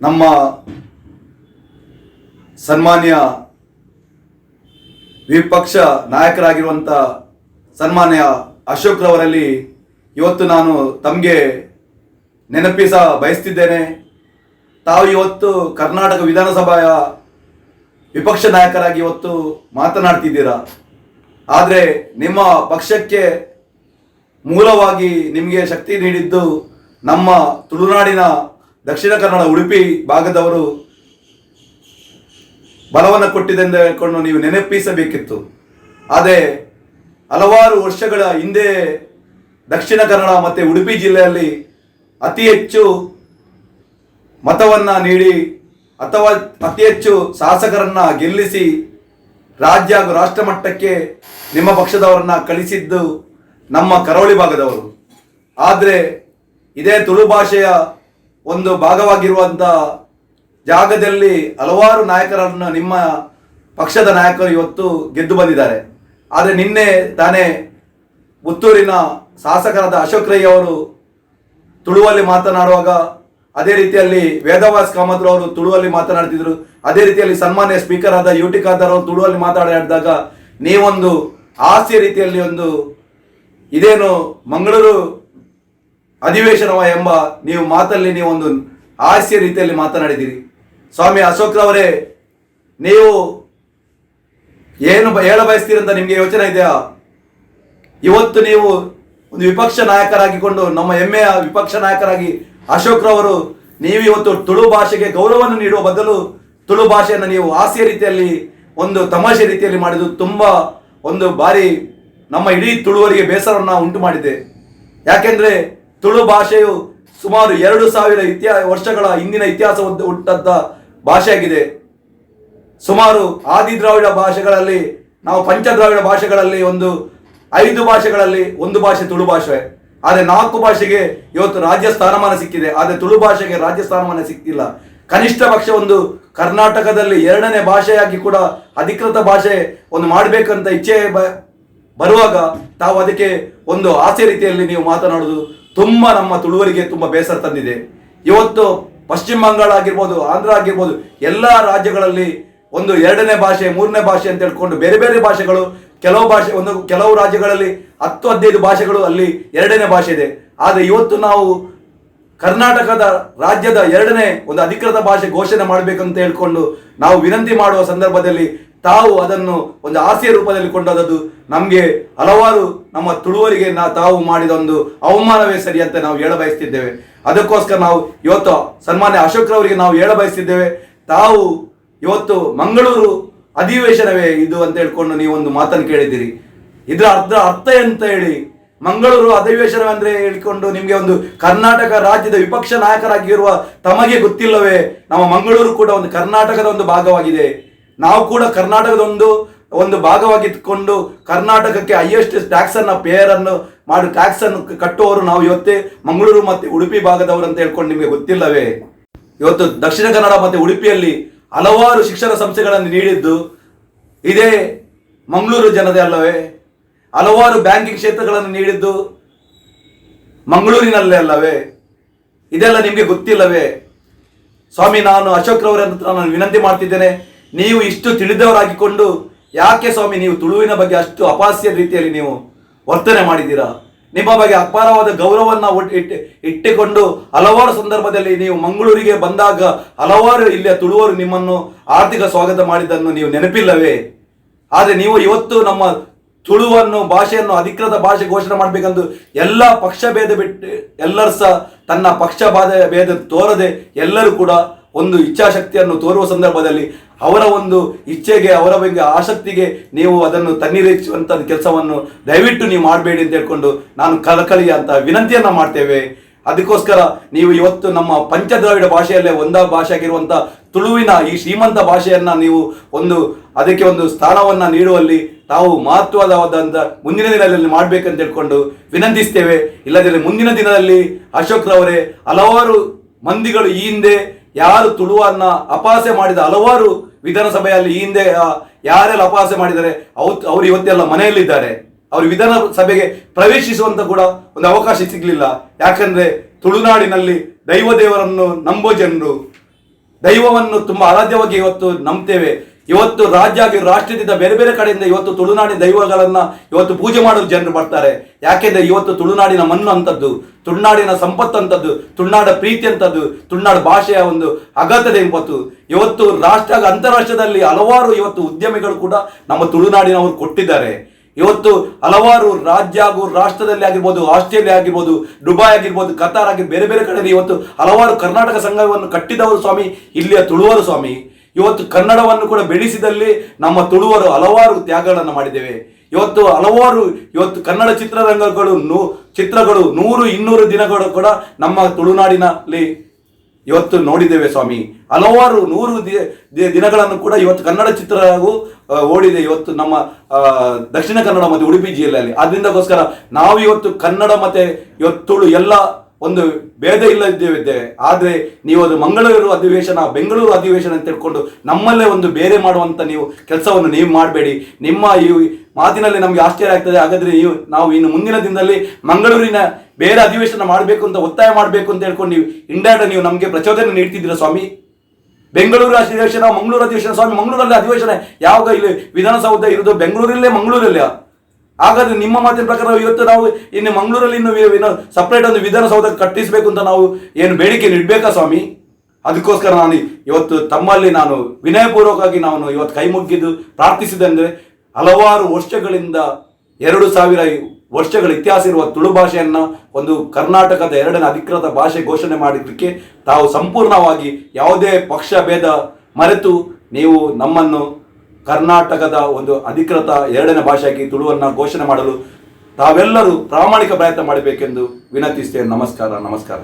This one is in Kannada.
ನಮ್ಮ ಸನ್ಮಾನ್ಯ ವಿಪಕ್ಷ ನಾಯಕರಾಗಿರುವಂಥ ಸನ್ಮಾನ್ಯ ಅಶೋಕ್ ರವರಲ್ಲಿ ಇವತ್ತು ನಾನು ತಮಗೆ ನೆನಪಿಸ ಬಯಸ್ತಿದ್ದೇನೆ. ತಾವು ಇವತ್ತು ಕರ್ನಾಟಕ ವಿಧಾನಸಭೆಯ ವಿಪಕ್ಷ ನಾಯಕರಾಗಿ ಇವತ್ತು ಮಾತನಾಡ್ತಿದ್ದೀರಾ? ಆದರೆ ನಿಮ್ಮ ಪಕ್ಷಕ್ಕೆ ಮೂಲವಾಗಿ ನಿಮಗೆ ಶಕ್ತಿ ನೀಡಿದ್ದು ನಮ್ಮ ತುಳುನಾಡಿನ ದಕ್ಷಿಣ ಕನ್ನಡ, ಉಡುಪಿ ಭಾಗದವರು ಬಲವನ್ನು ಹೇಳಿಕೊಂಡು ನೀವು ನೆನಪಿಸಬೇಕಿತ್ತು. ಆದರೆ ಹಲವಾರು ವರ್ಷಗಳ ಹಿಂದೆ ದಕ್ಷಿಣ ಕನ್ನಡ ಮತ್ತು ಉಡುಪಿ ಜಿಲ್ಲೆಯಲ್ಲಿ ಅತಿ ಹೆಚ್ಚು ಮತವನ್ನು ನೀಡಿ ಅಥವಾ ಅತಿ ಹೆಚ್ಚು ಶಾಸಕರನ್ನು ಗೆಲ್ಲಿಸಿ ರಾಜ್ಯ ಹಾಗೂ ರಾಷ್ಟ್ರ ಮಟ್ಟಕ್ಕೆ ನಿಮ್ಮ ಪಕ್ಷದವರನ್ನ ಕಳಿಸಿದ್ದು ನಮ್ಮ ಕರಾವಳಿ ಭಾಗದವರು. ಆದರೆ ಇದೇ ತುಳು ಭಾಷೆಯ ಒಂದು ಭಾಗವಾಗಿರುವಂಥ ಜಾಗದಲ್ಲಿ ಹಲವಾರು ನಾಯಕರನ್ನು ನಿಮ್ಮ ಪಕ್ಷದ ನಾಯಕರು ಇವತ್ತು ಗೆದ್ದು ಬಂದಿದ್ದಾರೆ. ಆದರೆ ನಿನ್ನೆ ತಾನೇ ಪುತ್ತೂರಿನ ಶಾಸಕರಾದ ಅಶೋಕ್ ರೈ ಅವರು ತುಳುವಲ್ಲಿ ಮಾತನಾಡುವಾಗ ಅದೇ ರೀತಿಯಲ್ಲಿ ವೇದವಾಸ್ ಕಾಮತ್ ಅವರು ತುಳುವಲ್ಲಿ ಮಾತನಾಡ್ತಿದ್ರು. ಅದೇ ರೀತಿಯಲ್ಲಿ ಸನ್ಮಾನ್ಯ ಸ್ಪೀಕರ್ ಆದ ಯು ಟಿ ಖಾದರ್ ಅವರು ತುಳುವಲ್ಲಿ ಮಾತನಾಡಿದಾಗ ನೀವೊಂದು ಹಾಸ್ಯ ರೀತಿಯಲ್ಲಿ ಒಂದು ಇದೇನು ಮಂಗಳೂರು ಅಧಿವೇಶನವ ಎಂಬ ನೀವು ಮಾತಲ್ಲಿ ಒಂದು ಹಾಸ್ಯ ರೀತಿಯಲ್ಲಿ ಮಾತನಾಡಿದ್ದೀರಿ. ಸ್ವಾಮಿ ಅಶೋಕ್ರವರೇ, ನೀವು ಏನು ಹೇಳ ಬಯಸ್ತೀರಂತ ನಿಮಗೆ ಯೋಚನೆ ಇದೆಯಾ? ಇವತ್ತು ನೀವು ಒಂದು ವಿಪಕ್ಷ ನಾಯಕರಾಗಿಕೊಂಡು, ನಮ್ಮ ಹೆಮ್ಮೆಯ ವಿಪಕ್ಷ ನಾಯಕರಾಗಿ ಅಶೋಕ್ ರವರು ನೀವು ಇವತ್ತು ತುಳು ಭಾಷೆಗೆ ಗೌರವವನ್ನು ನೀಡುವ ಬದಲು ತುಳು ಭಾಷೆಯನ್ನು ನೀವು ಹಾಸ್ಯ ರೀತಿಯಲ್ಲಿ, ಒಂದು ತಮಾಷೆ ರೀತಿಯಲ್ಲಿ ಮಾಡಿದ್ದು ತುಂಬ ಒಂದು ಬಾರಿ ನಮ್ಮ ಇಡೀ ತುಳುವರಿಗೆ ಬೇಸರವನ್ನು ಉಂಟು ಮಾಡಿದೆ ಯಾಕೆಂದ್ರೆ ತುಳು ಭಾಷೆಯು ಸುಮಾರು ಎರಡು ಸಾವಿರ ಇತಿಹಾ ವರ್ಷಗಳ ಹಿಂದಿನ ಇತಿಹಾಸ ಹುಟ್ಟದ ಭಾಷೆಯಾಗಿದೆ. ಸುಮಾರು ಆದಿ ದ್ರಾವಿಡ ಭಾಷೆಗಳಲ್ಲಿ, ನಾವು ಪಂಚದ್ರಾವಿಡ ಭಾಷೆಗಳಲ್ಲಿ ಒಂದು, ಐದು ಭಾಷೆಗಳಲ್ಲಿ ಒಂದು ಭಾಷೆ ತುಳು ಭಾಷೆ. ಆದರೆ ನಾಲ್ಕು ಭಾಷೆಗೆ ಇವತ್ತು ರಾಜ್ಯ ಸ್ಥಾನಮಾನ ಸಿಕ್ಕಿದೆ. ಆದರೆ ತುಳು ಭಾಷೆಗೆ ರಾಜ್ಯ ಸ್ಥಾನಮಾನ ಸಿಕ್ಕಿಲ್ಲ. ಕನಿಷ್ಠ ಪಕ್ಷ ಒಂದು ಕರ್ನಾಟಕದಲ್ಲಿ ಎರಡನೇ ಭಾಷೆಯಾಗಿ ಕೂಡ ಅಧಿಕೃತ ಭಾಷೆ ಒಂದು ಮಾಡಬೇಕಂತ ಇಚ್ಛೆ ಬರುವಾಗ ತಾವು ಅದಕ್ಕೆ ಒಂದು ಆಸೆ ರೀತಿಯಲ್ಲಿ ನೀವು ಮಾತನಾಡುವುದು ತುಂಬ ನಮ್ಮ ತುಳುವರಿಗೆ ತುಂಬ ಬೇಸರ ತಂದಿದೆ. ಇವತ್ತು ಪಶ್ಚಿಮ ಬಂಗಾಳ ಆಗಿರ್ಬೋದು, ಆಂಧ್ರ ಆಗಿರ್ಬೋದು, ಎಲ್ಲ ರಾಜ್ಯಗಳಲ್ಲಿ ಒಂದು ಎರಡನೇ ಭಾಷೆ, ಮೂರನೇ ಭಾಷೆ ಅಂತ ಹೇಳ್ಕೊಂಡು ಬೇರೆ ಬೇರೆ ಭಾಷೆಗಳು, ಕೆಲವು ಭಾಷೆ, ಒಂದು ಕೆಲವು ರಾಜ್ಯಗಳಲ್ಲಿ ಹತ್ತು, ಹದಿನೈದು ಭಾಷೆಗಳು ಅಲ್ಲಿ ಎರಡನೇ ಭಾಷೆ ಇದೆ. ಆದರೆ ಇವತ್ತು ನಾವು ಕರ್ನಾಟಕದ ರಾಜ್ಯದ ಎರಡನೇ ಒಂದು ಅಧಿಕೃತ ಭಾಷೆ ಘೋಷಣೆ ಮಾಡಬೇಕಂತ ಹೇಳ್ಕೊಂಡು ನಾವು ವಿನಂತಿ ಮಾಡುವ ಸಂದರ್ಭದಲ್ಲಿ ತಾವು ಅದನ್ನು ಒಂದು ಆಸೆಯ ರೂಪದಲ್ಲಿ ಕೊಂಡದ್ದು ನಮಗೆ ಹಲವಾರು ನಮ್ಮ ತುಳುವರಿಗೆ ನಾ ತಾವು ಮಾಡಿದ ಒಂದು ಅವಮಾನವೇ ಸರಿ ಅಂತ ನಾವು ಹೇಳ ಬಯಸ್ತಿದ್ದೇವೆ ಅದಕ್ಕೋಸ್ಕರ ನಾವು ಇವತ್ತು ಸನ್ಮಾನ್ಯ ಅಶೋಕ್ ರವರಿಗೆ ನಾವು ಹೇಳ ಬಯಸ್ತಿದ್ದೇವೆ ತಾವು ಇವತ್ತು ಮಂಗಳೂರು ಅಧಿವೇಶನವೇ ಇದು ಅಂತ ಹೇಳ್ಕೊಂಡು ನೀವು ಒಂದು ಮಾತನ್ನು ಕೇಳಿದ್ದೀರಿ. ಇದರ ಅರ್ಧ ಅರ್ಥ ಎಂತ ಹೇಳಿ? ಮಂಗಳೂರು ಅಧಿವೇಶನ ಅಂದ್ರೆ ಹೇಳಿಕೊಂಡು ನಿಮಗೆ ಒಂದು ಕರ್ನಾಟಕ ರಾಜ್ಯದ ವಿಪಕ್ಷ ನಾಯಕರಾಗಿರುವ ತಮಗೆ ಗೊತ್ತಿಲ್ಲವೇ? ನಮ್ಮ ಮಂಗಳೂರು ಕೂಡ ಒಂದು ಕರ್ನಾಟಕದ ಒಂದು ಭಾಗವಾಗಿದೆ. ನಾವು ಕೂಡ ಕರ್ನಾಟಕದ ಒಂದು ಒಂದು ಭಾಗವಾಗಿದ್ದುಕೊಂಡು ಕರ್ನಾಟಕಕ್ಕೆ ಹೈಯೆಸ್ಟ್ ಟ್ಯಾಕ್ಸ್ ಅನ್ನ ಪೇಯರ್ ಅನ್ನು ಮಾಡಿ ಟ್ಯಾಕ್ಸ್ ಅನ್ನು ಕಟ್ಟುವವರು ನಾವು ಇವತ್ತೇ ಮಂಗಳೂರು ಮತ್ತೆ ಉಡುಪಿ ಭಾಗದವರು ಅಂತ ಹೇಳ್ಕೊಂಡು ನಿಮಗೆ ಗೊತ್ತಿಲ್ಲವೇ? ಇವತ್ತು ದಕ್ಷಿಣ ಕನ್ನಡ ಮತ್ತೆ ಉಡುಪಿಯಲ್ಲಿ ಹಲವಾರು ಶಿಕ್ಷಣ ಸಂಸ್ಥೆಗಳನ್ನು ನೀಡಿದ್ದು ಇದೇ ಮಂಗಳೂರು ಜನತೆ ಅಲ್ಲವೇ? ಹಲವಾರು ಬ್ಯಾಂಕಿಂಗ್ ಕ್ಷೇತ್ರಗಳನ್ನು ನೀಡಿದ್ದು ಮಂಗಳೂರಿನಲ್ಲೇ ಅಲ್ಲವೇ? ಇದೆಲ್ಲ ನಿಮಗೆ ಗೊತ್ತಿಲ್ಲವೇ? ಸ್ವಾಮಿ, ನಾನು ಅಶೋಕ್ ರವರ ನಾನು ವಿನಂತಿ ಮಾಡ್ತಿದ್ದೇನೆ. ನೀವು ಇಷ್ಟು ತಿಳಿದವರಾಗಿಕೊಂಡು ಯಾಕೆ ಸ್ವಾಮಿ ನೀವು ತುಳುವಿನ ಬಗ್ಗೆ ಅಷ್ಟು ಅಪಾಸ್ಯ ರೀತಿಯಲ್ಲಿ ನೀವು ವರ್ತನೆ ಮಾಡಿದ್ದೀರಾ? ನಿಮ್ಮ ಬಗ್ಗೆ ಅಪಾರವಾದ ಗೌರವವನ್ನು ಇಟ್ಟು ಇಟ್ಟುಕೊಂಡು ಹಲವಾರು ಸಂದರ್ಭದಲ್ಲಿ ನೀವು ಮಂಗಳೂರಿಗೆ ಬಂದಾಗ ಹಲವಾರು ಇಲ್ಲಿಯ ತುಳುವರು ನಿಮ್ಮನ್ನು ಆರ್ಥಿಕ ಸ್ವಾಗತ ಮಾಡಿದ್ದನ್ನು ನೀವು ನೆನಪಿಲ್ಲವೇ? ಆದರೆ ನೀವು ಇವತ್ತು ನಮ್ಮ ತುಳುವನ್ನು, ಭಾಷೆಯನ್ನು ಅಧಿಕೃತ ಭಾಷೆ ಘೋಷಣೆ ಮಾಡಬೇಕೆಂದು ಎಲ್ಲ ಪಕ್ಷ ಭೇದ ಬಿಟ್ಟು ಎಲ್ಲರೂ ಸಹ ತನ್ನ ಪಕ್ಷ ಬಾಧ, ಭೇದ ತೋರದೆ ಎಲ್ಲರೂ ಕೂಡ ಒಂದು ಇಚ್ಛಾಶಕ್ತಿಯನ್ನು ತೋರುವ ಸಂದರ್ಭದಲ್ಲಿ ಅವರ ಒಂದು ಇಚ್ಛೆಗೆ, ಅವರ ಬಗ್ಗೆ ಆಸಕ್ತಿಗೆ ನೀವು ಅದನ್ನು ತಣ್ಣೀರಿಚ್ಚುವಂಥ ಕೆಲಸವನ್ನು ದಯವಿಟ್ಟು ನೀವು ಮಾಡಬೇಡಿ ಅಂತ ಹೇಳ್ಕೊಂಡು ನಾನು ಕಳಕಳಿಯ ಅಂತ ವಿನಂತಿಯನ್ನು ಮಾಡ್ತೇವೆ. ಅದಕ್ಕೋಸ್ಕರ ನೀವು ಇವತ್ತು ನಮ್ಮ ಪಂಚದ್ರಾವಿಡ ಭಾಷೆಯಲ್ಲೇ ಒಂದ ಭಾಷೆ ಆಗಿರುವಂಥ ತುಳುವಿನ ಈ ಶ್ರೀಮಂತ ಭಾಷೆಯನ್ನ ನೀವು ಒಂದು ಅದಕ್ಕೆ ಒಂದು ಸ್ಥಾನವನ್ನ ನೀಡುವಲ್ಲಿ ತಾವು ಮಹತ್ವವಾದಂಥ ಮುಂದಿನ ದಿನದಲ್ಲಿ ಮಾಡಬೇಕಂತ ಹೇಳ್ಕೊಂಡು ವಿನಂತಿಸ್ತೇವೆ. ಇಲ್ಲದಿದ್ದರೆ ಮುಂದಿನ ದಿನದಲ್ಲಿ ಅಶೋಕ್ ರವರೇ ಹಲವಾರು ಮಂದಿಗಳು ಈ ಹಿಂದೆ ಯಾರು ತುಳುವನ್ನ ಅಪಾಸೆ ಮಾಡಿದ ಹಲವಾರು ವಿಧಾನಸಭೆಯಲ್ಲಿ ಈ ಹಿಂದೆ ಯಾರೆಲ್ಲ ಅಪಹಾಸ್ಯ ಮಾಡಿದ್ದಾರೆ, ಅವ್ ಅವ್ರು ಇವತ್ತೆಲ್ಲ ಮನೆಯಲ್ಲಿದ್ದಾರೆ. ಅವರು ವಿಧಾನಸಭೆಗೆ ಪ್ರವೇಶಿಸುವಂತ ಕೂಡ ಒಂದು ಅವಕಾಶ ಸಿಗಲಿಲ್ಲ. ಯಾಕಂದ್ರೆ ತುಳುನಾಡಿನಲ್ಲಿ ದೈವ ದೇವರನ್ನು ನಂಬೋ ಜನರು, ದೈವವನ್ನು ತುಂಬಾ ಆರಾಧ್ಯವಾಗಿ ಇವತ್ತು ನಂಬ್ತೇವೆ. ಇವತ್ತು ರಾಜ್ಯ ಆಗಿ ರಾಷ್ಟ್ರದಿಂದ ಬೇರೆ ಬೇರೆ ಕಡೆಯಿಂದ ಇವತ್ತು ತುಳುನಾಡಿನ ದೈವಗಳನ್ನ ಇವತ್ತು ಪೂಜೆ ಮಾಡಲು ಜನರು ಬರ್ತಾರೆ. ಯಾಕೆಂದ್ರೆ ಇವತ್ತು ತುಳುನಾಡಿನ ಮಣ್ಣು ಅಂತದ್ದು, ತುಳುನಾಡಿನ ಸಂಪತ್ತು ಅಂತದ್ದು, ತುಳುನಾಡ ಪ್ರೀತಿ ಅಂತದ್ದು, ತುಳುನಾಡ ಭಾಷೆಯ ಒಂದು ಅಗತ್ಯತೆ ಎಂಬತ್ತು. ಇವತ್ತು ರಾಷ್ಟ್ರ, ಅಂತಾರಾಷ್ಟ್ರದಲ್ಲಿ ಹಲವಾರು ಇವತ್ತು ಉದ್ಯಮಿಗಳು ಕೂಡ ನಮ್ಮ ತುಳುನಾಡಿನವರು ಕೊಟ್ಟಿದ್ದಾರೆ. ಇವತ್ತು ಹಲವಾರು ರಾಜ್ಯ ಹಾಗೂ ರಾಷ್ಟ್ರದಲ್ಲಿ ಆಗಿರ್ಬೋದು, ಆಸ್ಟ್ರೇಲಿಯಾ ಆಗಿರ್ಬೋದು ದುಬೈ ಆಗಿರ್ಬೋದು, ಕತಾರ್ ಆಗಿರ್ಬೋದು ಬೇರೆ ಬೇರೆ ಕಡೆ ಇವತ್ತು ಹಲವಾರು ಕರ್ನಾಟಕ ಸಂಘವನ್ನು ಕಟ್ಟಿದವರು ಸ್ವಾಮಿ, ಇಲ್ಲಿಯ ತುಳುವರು ಸ್ವಾಮಿ. ಇವತ್ತು ಕನ್ನಡವನ್ನು ಕೂಡ ಬೆಳೆಸಿದಲ್ಲಿ ನಮ್ಮ ತುಳುವರು ಹಲವಾರು ತ್ಯಾಗಗಳನ್ನು ಮಾಡಿದ್ದೇವೆ. ಇವತ್ತು ಹಲವಾರು, ಇವತ್ತು ಕನ್ನಡ ಚಿತ್ರರಂಗಗಳು ನೂ, ಚಿತ್ರಗಳು ನೂರು, ಇನ್ನೂರು ದಿನಗಳು ಕೂಡ ನಮ್ಮ ತುಳುನಾಡಿನಲ್ಲಿ ಇವತ್ತು ನೋಡಿದ್ದೇವೆ ಸ್ವಾಮಿ. ಹಲವಾರು ನೂರು ದಿನಗಳನ್ನು ಕೂಡ ಇವತ್ತು ಕನ್ನಡ ಚಿತ್ರವು ಓಡಿದೆ ಇವತ್ತು ನಮ್ಮ ದಕ್ಷಿಣ ಕನ್ನಡ ಮತ್ತು ಉಡುಪಿ ಜಿಲ್ಲೆಯಲ್ಲಿ. ಆದ್ರಿಂದಗೋಸ್ಕರ ನಾವು ಇವತ್ತು ಕನ್ನಡ ಮತ್ತೆ ಇವತ್ತು ತುಳು ಎಲ್ಲ ಒಂದು ಭೇದ ಇಲ್ಲದಿದ್ದೇವೆ ಆದರೆ ನೀವು ಅದು ಮಂಗಳೂರು ಅಧಿವೇಶನ, ಬೆಂಗಳೂರು ಅಧಿವೇಶನ ಅಂತ ತಿಳ್ಕೊಂಡು ನಮ್ಮಲ್ಲೇ ಒಂದು ಬೇರೆ ಮಾಡುವಂಥ ನೀವು ಕೆಲಸವನ್ನು ನೀವು ಮಾಡಬೇಡಿ. ನಿಮ್ಮ ಈ ಮಾತಿನಲ್ಲಿ ನಮಗೆ ಆಶ್ಚರ್ಯ ಆಗ್ತದೆ. ಹಾಗಾದರೆ ನೀವು, ನಾವು ಇನ್ನು ಮುಂದಿನ ದಿನದಲ್ಲಿ ಮಂಗಳೂರಿನ ಬೇರೆ ಅಧಿವೇಶನ ಮಾಡಬೇಕು ಅಂತ ಒತ್ತಾಯ ಮಾಡಬೇಕು ಅಂತ ಹೇಳ್ಕೊಂಡು ನೀವು ಇಂಡೈರೆಕ್ಟ್ ನೀವು ನಮಗೆ ಪ್ರಚೋದನೆ ನೀಡ್ತಿದ್ದೀರಾ ಸ್ವಾಮಿ? ಬೆಂಗಳೂರು ಅಧಿವೇಶನ, ಮಂಗಳೂರು ಅಧಿವೇಶನ, ಸ್ವಾಮಿ, ಮಂಗಳೂರಲ್ಲಿ ಅಧಿವೇಶನ. ಯಾವಾಗ ಇಲ್ಲಿ ವಿಧಾನಸೌಧ ಇರೋದು ಬೆಂಗಳೂರಲ್ಲೇ, ಮಂಗಳೂರಲ್ಲೇ? ಹಾಗಾದ್ರೆ ನಿಮ್ಮ ಮಾತಿನ ಪ್ರಕಾರ ಇವತ್ತು ನಾವು ಇನ್ನು ಮಂಗಳೂರಲ್ಲಿ ಇನ್ನು ಸಪ್ರೇಟ್ ಒಂದು ವಿಧಾನಸೌಧ ಕಟ್ಟಿಸಬೇಕು ಅಂತ ನಾವು ಏನು ಬೇಡಿಕೆ ಇಡಬೇಕಾ ಸ್ವಾಮಿ? ಅದಕ್ಕೋಸ್ಕರ ನಾನು ಇವತ್ತು ತಮ್ಮಲ್ಲಿ ನಾನು ವಿನಯಪೂರ್ವಕವಾಗಿ ನಾನು ಇವತ್ತು ಕೈ ಮುಗ್ಗಿದ್ದು ಪ್ರಾರ್ಥಿಸಿದಂದ್ರೆ ಹಲವಾರು ವರ್ಷಗಳಿಂದ ಎರಡು ಸಾವಿರ ವರ್ಷಗಳ ಇತಿಹಾಸ ಇರುವ ತುಳು ಭಾಷೆಯನ್ನ ಒಂದು ಕರ್ನಾಟಕದ ಎರಡನೇ ಅಧಿಕೃತ ಭಾಷೆ ಘೋಷಣೆ ಮಾಡಿದ್ದಕ್ಕೆ ತಾವು ಸಂಪೂರ್ಣವಾಗಿ ಯಾವುದೇ ಪಕ್ಷ, ಭೇದ ಮರೆತು ನೀವು ನಮ್ಮನ್ನು ಕರ್ನಾಟಕದ ಒಂದು ಅಧಿಕೃತ ಎರಡನೇ ಭಾಷೆಯಾಗಿ ತುಳುವನ್ನ ಘೋಷಣೆ ಮಾಡಲು ತಾವೆಲ್ಲರೂ ಪ್ರಾಮಾಣಿಕ ಪ್ರಯತ್ನ ಮಾಡಬೇಕೆಂದು ವಿನಂತಿಸ್ತೇನೆ. ನಮಸ್ಕಾರ ನಮಸ್ಕಾರ.